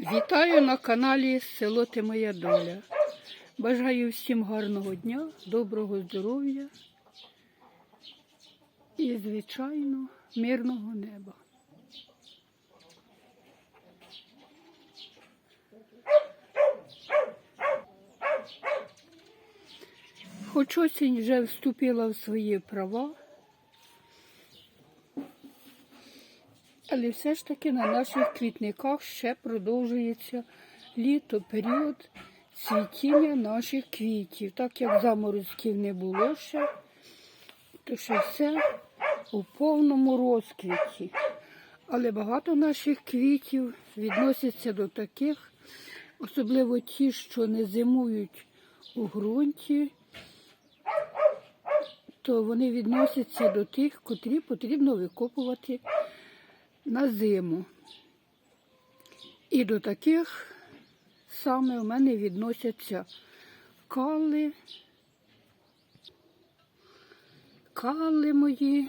Вітаю на каналі Село Ти Моя Доля. Бажаю всім гарного дня, доброго здоров'я і, звичайно, мирного неба. Хоч осінь вже вступила в свої права, але все ж таки на наших квітниках ще продовжується літо, період цвітіння наших квітів. Так як заморозків не було ще, то ще все у повному розквіті. Але багато наших квітів відносяться до таких, особливо ті, що не зимують у ґрунті, то вони відносяться до тих, котрі потрібно викопувати на зиму. І до таких саме в мене відносяться кали, кали мої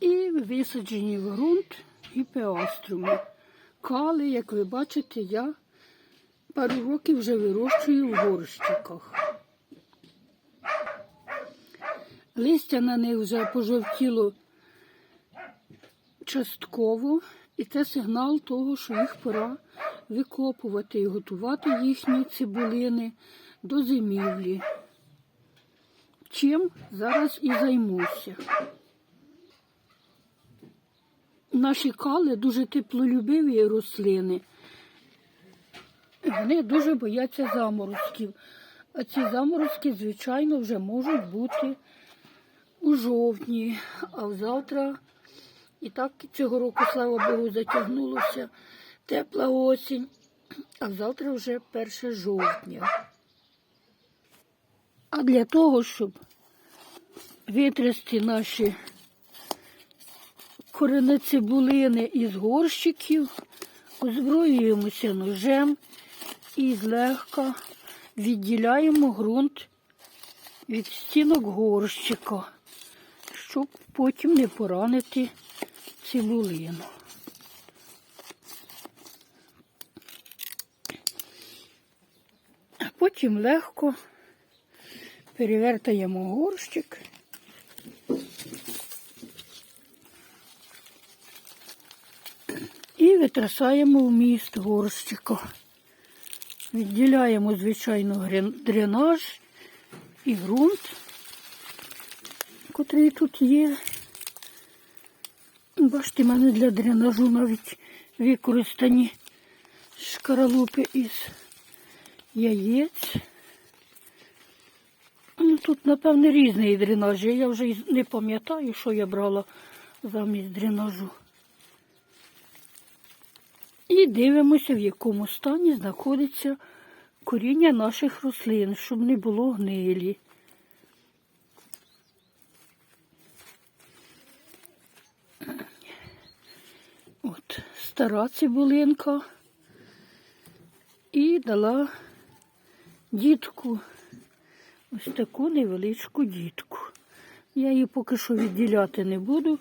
і висаджені в ґрунт гіпеаструми. Кали, як ви бачите, я пару років вже вирощую в горщиках. Листя на них вже пожовтіло частково, і це сигнал того, що їх пора викопувати і готувати їхні цибулини до зимівлі. Чим зараз і займуся. Наші кали дуже теплолюбиві рослини. Вони дуже бояться заморозків. А ці заморозки, звичайно, вже можуть бути у жовтні, а завтра і так цього року, слава Богу, затягнулося тепла осінь, а завтра вже 1 жовтня. А для того, щоб витрясти наші коренецибулини із горщиків, озброюємося ножем і злегка відділяємо ґрунт від стінок горщика, щоб потім не поранити цибулину. А потім легко перевертаємо горщик. І витрасаємо в міст горщика. Відділяємо, звичайно, дренаж і ґрунт, котрий тут є. Бачите, в мене для дренажу навіть використані шкаралупи із яєць. Ну, тут, напевне, різний дренаж. Я вже не пам'ятаю, що я брала замість дренажу. І дивимося, в якому стані знаходиться коріння наших рослин, щоб не було гнилі. От, стара цибулинка і дала дітку ось таку невеличку дітку. Я її поки що відділяти не буду,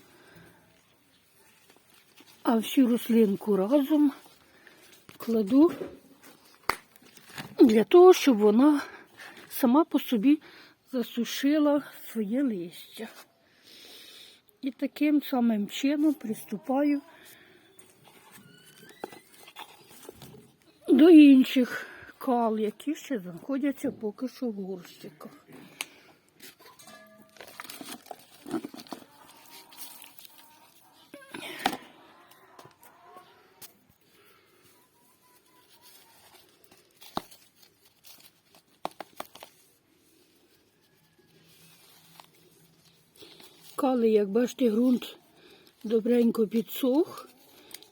а всю рослинку разом кладу для того, щоб вона сама по собі засушила своє листя. І таким самим чином приступаю до інших кал, які ще знаходяться поки що в горщиках. Кали, як бачите, ґрунт добренько підсох.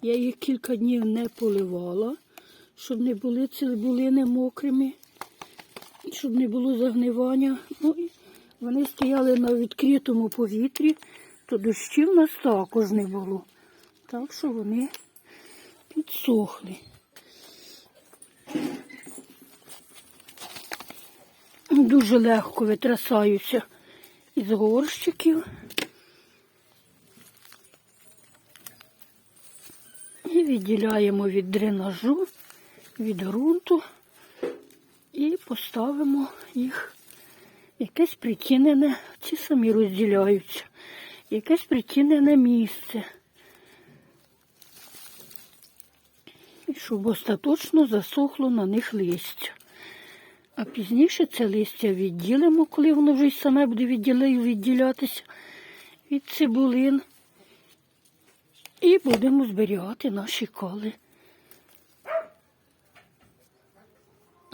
Я їх кілька днів не поливала, щоб не були цибулини мокрими, щоб не було загнивання. Ну, вони стояли на відкритому повітрі, то дощів у нас також не було. Так що вони підсохли. Дуже легко витрасаються із горщиків. І відділяємо від дренажу, від ґрунту і поставимо їх якесь притінене, ці самі розділяються, якесь притінене місце. Щоб остаточно засохло на них листя. А пізніше це листя відділимо, коли воно вже й саме буде відділятися від цибулин. І будемо зберігати наші кали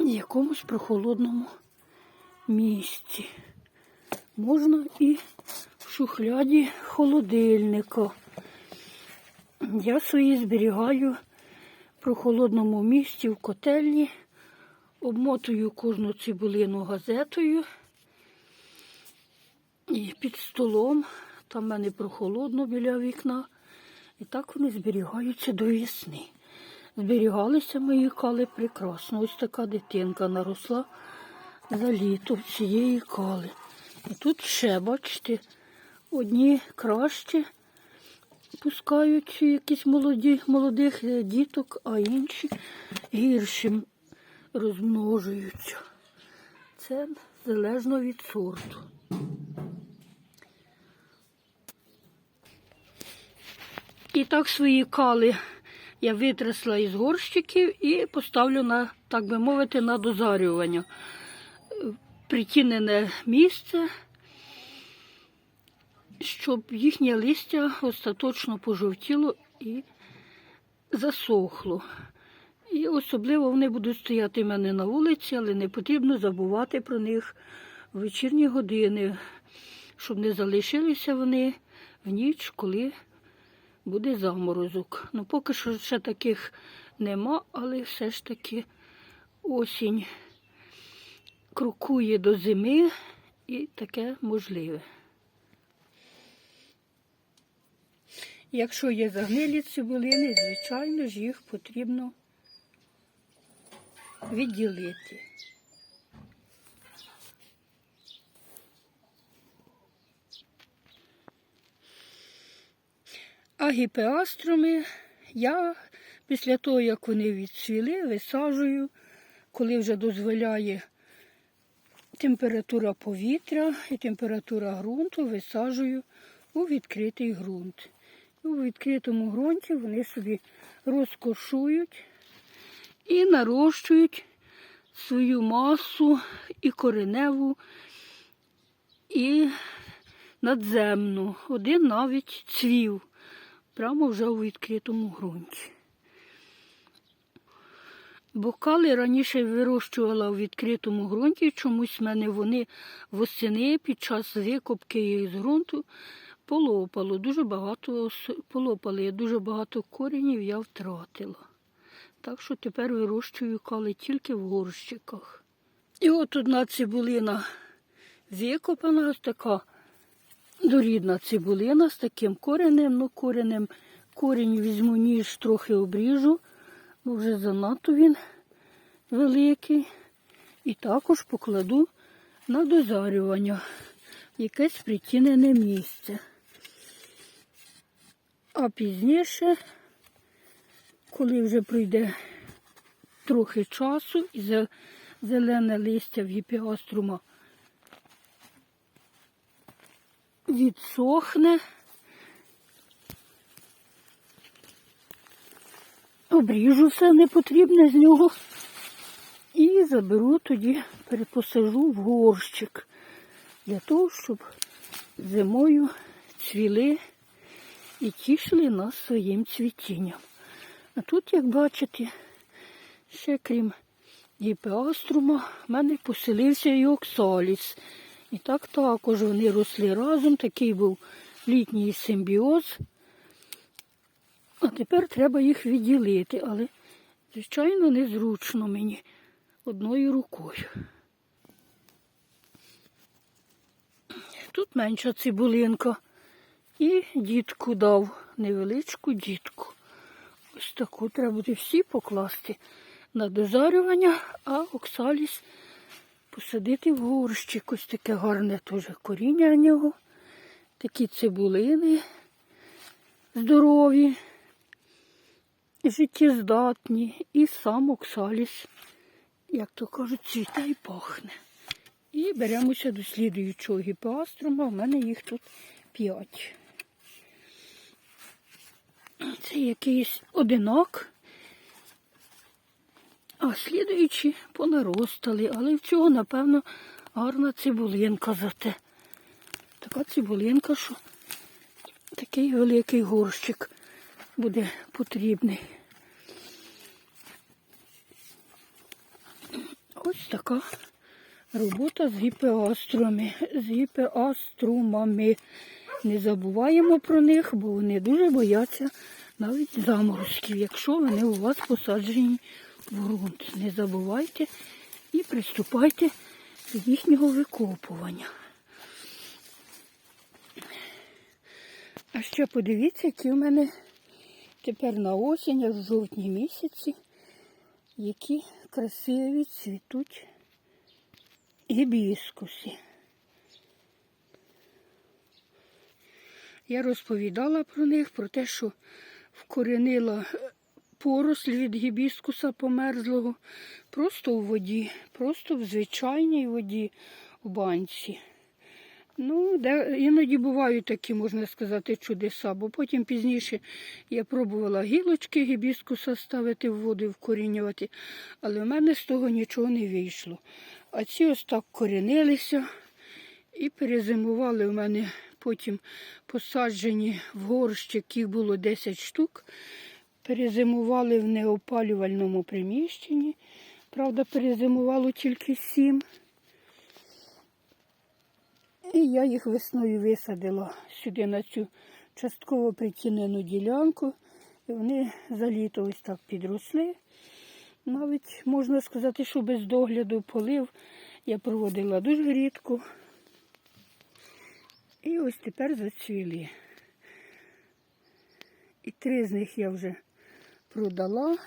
якомусь прохолодному місці. Можна і в шухляді холодильника. Я свої зберігаю в прохолодному місці в котельні, обмотую кожну цибулину газетою і під столом. Там в мене прохолодно біля вікна. І так вони зберігаються до весни. Зберігалися мої кали прекрасно. Ось така дитинка наросла за літо цієї кали. І тут ще, бачите, одні краще пускають якісь молоді, молодих діток, а інші гіршим розмножуються. Це залежно від сорту. І так свої кали я витрясла із горщиків і поставлю на, так би мовити, на дозарювання. Притінене місце, щоб їхнє листя остаточно пожовтіло і засохло. І особливо вони будуть стояти в мене на вулиці, але не потрібно забувати про них в вечірні години, щоб не залишилися вони в ніч, коли буде заморозок. Ну, поки що ще таких нема, але все ж таки осінь крокує до зими і таке можливе. Якщо є загнилі цибулини, звичайно ж їх потрібно відділити. А гіпеастроми я після того, як вони відцвіли, висаджую, коли вже дозволяє температура повітря і температура ґрунту, висаджую у відкритий ґрунт. У відкритому ґрунті вони собі розкошують і нарощують свою масу і кореневу, і надземну. Один навіть цвів прямо вже у відкритому ґрунті. Бокали раніше вирощувала у відкритому ґрунті, чомусь в мене вони восени під час викопки їх з ґрунту полопало. Дуже багато полопали, дуже багато коренів я втратила. Так що тепер вирощую кали тільки в горщиках. І от одна цибулина викопана, така дорідна цибулина з таким коренем. Ну, коренем корінь візьму ніж, трохи обріжу, бо вже занадто він великий. І також покладу на дозарювання якесь притінене місце. А пізніше, коли вже пройде трохи часу і зелене листя в гіпіаструма відсохне, обріжу все непотрібне з нього і заберу тоді, перепосажу в горщик для того, щоб зимою цвіли і тішили нас своїм цвітінням. А тут, як бачите, ще крім гіпеаструма, в мене поселився і оксаліс. І так також вони росли разом, такий був літній симбіоз. А тепер треба їх відділити, але, звичайно, незручно мені одною рукою. Тут менша цибулинка. І дітку дав невеличку дітку. Ось таку треба буде всі покласти на дозарювання, а оксаліс посадити в горщик. Ось таке гарне теж коріння в нього. Такі цибулини здорові. життєздатні, і сам оксаліс, як то кажуть, цвіте і пахне. І беремося до слідуючого гіпеаструма. У мене їх тут п'ять. Це якийсь одинок. А слідуючі понаростали, але в цього, напевно, гарна цибулинка зате. Така цибулинка, що такий великий горщик буде потрібний. Ось така робота з гіпеаструмами. З гіпеаструмами. Не забуваємо про них, бо вони дуже бояться навіть заморозків, якщо вони у вас посаджені ґрунт. Не забувайте і приступайте до їхнього викопування. А ще подивіться, які в мене тепер на осінь, аж в жовтні місяці, які красиві цвітуть гібіскуси. Я розповідала про них, про те, що вкоренила поросль від гібіскуса померзлого просто у воді, просто в звичайній воді в банці. Ну, де, іноді бувають такі, можна сказати, чудеса, бо потім пізніше я пробувала гілочки гібіскуса ставити в воду вкорінювати, але в мене з того нічого не вийшло. А ці ось так корінилися і перезимували в мене потім посаджені в горщик, їх було 10 штук. Перезимували в неопалювальному приміщенні. Правда, перезимувало тільки 7. І я їх весною висадила сюди на цю частково притінену ділянку. І вони за літо ось так підросли. Навіть можна сказати, що без догляду полив я проводила дуже рідко. І ось тепер зацвіли. І три з них я вже продала,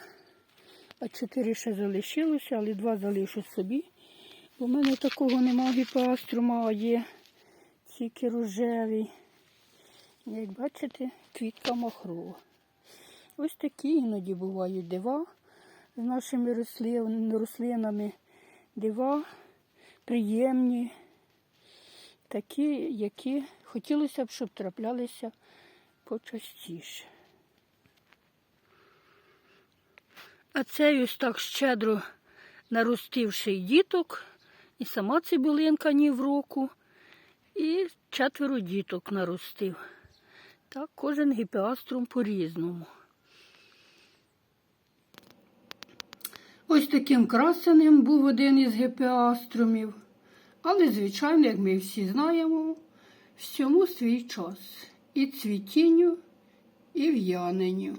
а чотири ще залишилося, але два залишу собі. У мене такого нема гіпоаструма, а є тільки рожевий. Як бачите, квітка махрова. Ось такі іноді бувають дива з нашими рослинами. Дива приємні, такі, які хотілося б, щоб траплялися почастіше. А цей ось так щедро наростивший діток, і сама цибулинка ні в року, і четверо діток наростив. Так, кожен гіпеаструм по-різному. Ось таким красеним був один із гіпеаструмів. Але, звичайно, як ми всі знаємо, всьому свій час. І цвітінню, і в'яненню.